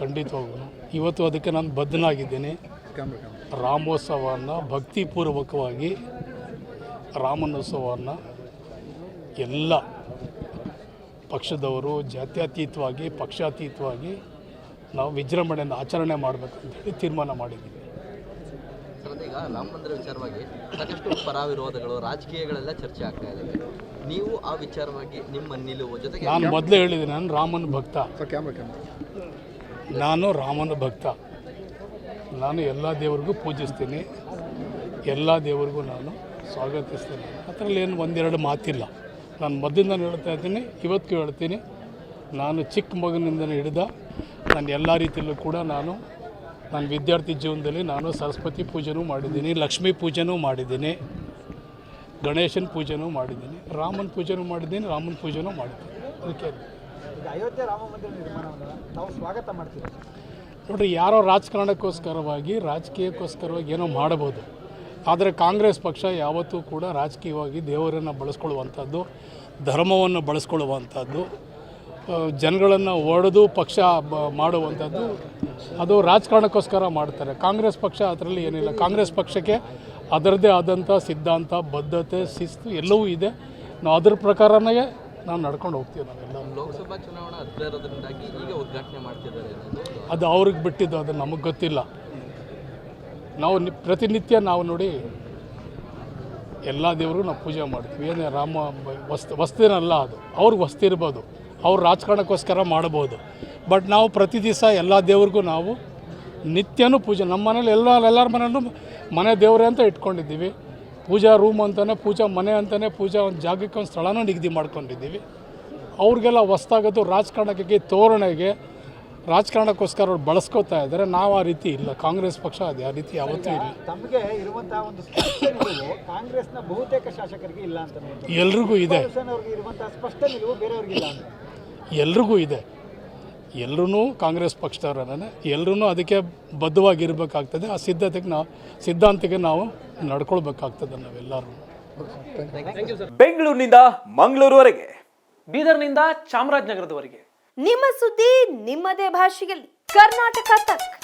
ಖಂಡಿತವಾಗೂ ಇವತ್ತು ಅದಕ್ಕೆ ನಾನು ಬದ್ಧನಾಗಿದ್ದೇನೆ. ರಾಮೋತ್ಸವವನ್ನು ಭಕ್ತಿಪೂರ್ವಕವಾಗಿ ರಾಮನೋತ್ಸವವನ್ನು ಎಲ್ಲ ಪಕ್ಷದವರು ಜಾತ್ಯತೀತವಾಗಿ ಪಕ್ಷಾತೀತವಾಗಿ ನಾವು ವಿಜೃಂಭಣೆಯನ್ನು ಆಚರಣೆ ಮಾಡಬೇಕಂತೇಳಿ ತೀರ್ಮಾನ ಮಾಡಿದ್ದೀವಿ. ಸರ್ ಅದೇ ಈಗ ರಾಮ ಮಂದಿರ ವಿಚಾರವಾಗಿ ಸಾಕಷ್ಟು ಪರ ವಿರೋಧಗಳು ರಾಜಕೀಯಗಳೆಲ್ಲ ಚರ್ಚೆ ಆಗ್ತಾ ಇದೆ. ನೀವು ಆ ವಿಚಾರವಾಗಿ ನಿಮ್ಮ ನಿಲುವು ಜೊತೆಗೆ ನಾನು ಮೊದಲೇ ಹೇಳಿದ್ದೀನಿ ನಾನು ರಾಮನ ಭಕ್ತ. ನಾನು ರಾಮನ ಭಕ್ತ. ನಾನು ಎಲ್ಲ ದೇವರಿಗೂ ಪೂಜಿಸ್ತೀನಿ. ಎಲ್ಲ ದೇವರಿಗೂ ನಾನು ಸ್ವಾಗತಿಸ್ತೀನಿ. ಅದರಲ್ಲಿ ಏನು ಒಂದೆರಡು ಮಾತಿಲ್ಲ. ನಾನು ಮೊದಲಿಂದ ಹೇಳ್ತಾ ಇದ್ದೀನಿ, ಇವತ್ತಿಗೂ ಹೇಳ್ತೀನಿ. ನಾನು ಚಿಕ್ಕ ಮಗನಿಂದ ಹಿಡಿದ ನಾನು ಎಲ್ಲ ರೀತಿಯಲ್ಲೂ ಕೂಡ ನಾನು ನನ್ನ ವಿದ್ಯಾರ್ಥಿ ಜೀವನದಲ್ಲಿ ನಾನು ಸರಸ್ವತಿ ಪೂಜೆನೂ ಮಾಡಿದ್ದೀನಿ, ಲಕ್ಷ್ಮೀ ಪೂಜೆನೂ ಮಾಡಿದ್ದೀನಿ, ಗಣೇಶನ ಪೂಜೆನೂ ಮಾಡಿದ್ದೀನಿ, ರಾಮನ ಪೂಜೆನೂ ಮಾಡಿದ್ದೀನಿ, ರಾಮನ ಪೂಜೆನೂ ಮಾಡಿದ್ದೀನಿ. ಅದಕ್ಕೆ ಅಯೋಧ್ಯೆ ರಾಮ ಮಂದಿರ ನಿರ್ಮಾಣವನ್ನು ತಾವು ಸ್ವಾಗತ ಮಾಡ್ತೀವಿ ನೋಡ್ರಿ, ಯಾರೋ ರಾಜಕಾರಣಕ್ಕೋಸ್ಕರವಾಗಿ, ರಾಜಕೀಯಕ್ಕೋಸ್ಕರವಾಗಿ ಏನೋ ಮಾಡಬಹುದು. ಆದರೆ ಕಾಂಗ್ರೆಸ್ ಪಕ್ಷ ಯಾವತ್ತೂ ಕೂಡ ರಾಜಕೀಯವಾಗಿ ದೇವರನ್ನು ಬಳಸ್ಕೊಳ್ಳುವಂಥದ್ದು, ಧರ್ಮವನ್ನು ಬಳಸ್ಕೊಳ್ಳುವಂಥದ್ದು ಜನಗಳನ್ನು ಒಡೆದು ಪಕ್ಷ ಮಾಡುವಂಥದ್ದು, ಅದು ರಾಜಕಾರಣಕ್ಕೋಸ್ಕರ ಮಾಡ್ತಾರೆ. ಕಾಂಗ್ರೆಸ್ ಪಕ್ಷ ಅದರಲ್ಲಿ ಏನಿಲ್ಲ. ಕಾಂಗ್ರೆಸ್ ಪಕ್ಷಕ್ಕೆ ಅದರದ್ದೇ ಆದಂಥ ಸಿದ್ಧಾಂತ, ಬದ್ಧತೆ, ಶಿಸ್ತು ಎಲ್ಲವೂ ಇದೆ. ನಾವು ಅದ್ರ ಪ್ರಕಾರನೇ ನಾವು ನಡ್ಕೊಂಡು ಹೋಗ್ತೀವಿ ನಾವೆಲ್ಲ ಲೋಕಸಭಾ ಚುನಾವಣೆ ಹತ್ರ ಇರೋದ್ರಿಂದಾಗಿ ಈಗ ಉದ್ಘಾಟನೆ ಮಾಡ್ತಿದ್ದಾರೆ ಅದು ಅವ್ರಿಗೆ ಬಿಟ್ಟಿದ್ದು ಅದು ನಮಗೆ ಗೊತ್ತಿಲ್ಲ. ನಾವು ಪ್ರತಿನಿತ್ಯ ನಾವು ನೋಡಿ ಎಲ್ಲ ದೇವ್ರಿಗೂ ನಾವು ಪೂಜೆ ಮಾಡ್ತೀವಿ. ಏನೇ ರಾಮ ವಸ್ತು ವಸ್ತಿನಲ್ಲ ಅದು. ಅವ್ರಿಗೆ ವಸ್ತು ಇರ್ಬೋದು. ಅವ್ರು ರಾಜಕಾರಣಕ್ಕೋಸ್ಕರ ಮಾಡ್ಬೋದು. ಬಟ್ ನಾವು ಪ್ರತಿ ದಿವಸ ಎಲ್ಲ ದೇವ್ರಿಗೂ ನಾವು ನಿತ್ಯನೂ ಪೂಜೆ ನಮ್ಮ ಮನೇಲಿ ಎಲ್ಲ ಎಲ್ಲರ ಮನೇಲೂ ಮನೆ ದೇವರೇ ಅಂತ ಇಟ್ಕೊಂಡಿದ್ದೀವಿ. ಪೂಜಾ ರೂಮ್ ಅಂತಲೇ ಪೂಜಾ ಮನೆ ಅಂತಲೇ ಪೂಜಾ ಒಂದು ಜಾಗಕ್ಕೆ ಒಂದು ಸ್ಥಳನ ನಿಗದಿ ಮಾಡ್ಕೊಂಡಿದ್ದೀವಿ. ಅವ್ರಿಗೆಲ್ಲ ಹೊಸ್ತಾಗೋದು ರಾಜಕಾರಣಕ್ಕೆ ತೋರಣೆಗೆ ರಾಜಕಾರಣಕ್ಕೋಸ್ಕರ ಅವ್ರು ಬಳಸ್ಕೋತಾ ಇದ್ದಾರೆ. ನಾವು ಆ ರೀತಿ ಇಲ್ಲ. ಕಾಂಗ್ರೆಸ್ ಪಕ್ಷ ಅದು ಆ ರೀತಿ ಯಾವತ್ತೂ ಇಲ್ಲ. ತಮಗೆ ಇರುವಂತಹ ಒಂದು ಸ್ಪಷ್ಟ ನಿಲುವು ಕಾಂಗ್ರೆಸ್ನ ಬಹುತೇಕ ಶಾಸಕರಿಗೆ ಇಲ್ಲ ಅಂತ ಎಲ್ರಿಗೂ ಇದೆ. ಇರುವಂತಹ ಸ್ಪಷ್ಟ ನಿಲುವು ಬೇರೆಯವ್ರಿಗೆ ಇಲ್ಲ ಅಂತ ಎಲ್ರಿಗೂ ಇದೆ. ಎಲ್ಲರೂ ಕಾಂಗ್ರೆಸ್ ಪಕ್ಷದವರೇ ಎಲ್ಲರೂ ಅದಕ್ಕೆ ಬದ್ಧವಾಗಿರಬೇಕಾಗ್ತದೆ. ಆ ಸಿದ್ಧತೆಗೆ ನಾವು ಸಿದ್ಧಾಂತಕ್ಕೆ ನಾವು ನಡ್ಕೊಳ್ಬೇಕಾಗ್ತದೆ ನಾವೆಲ್ಲರೂ. ಬೆಂಗಳೂರಿನಿಂದ ಮಂಗಳೂರುವರೆಗೆ ಬೀದರ್ನಿಂದ ಚಾಮರಾಜನಗರದವರೆಗೆ. ನಿಮ್ಮ ಸುದ್ದಿ ನಿಮ್ಮದೇ ಭಾಷೆಯಲ್ಲಿ. ಕರ್ನಾಟಕ ತಕ್.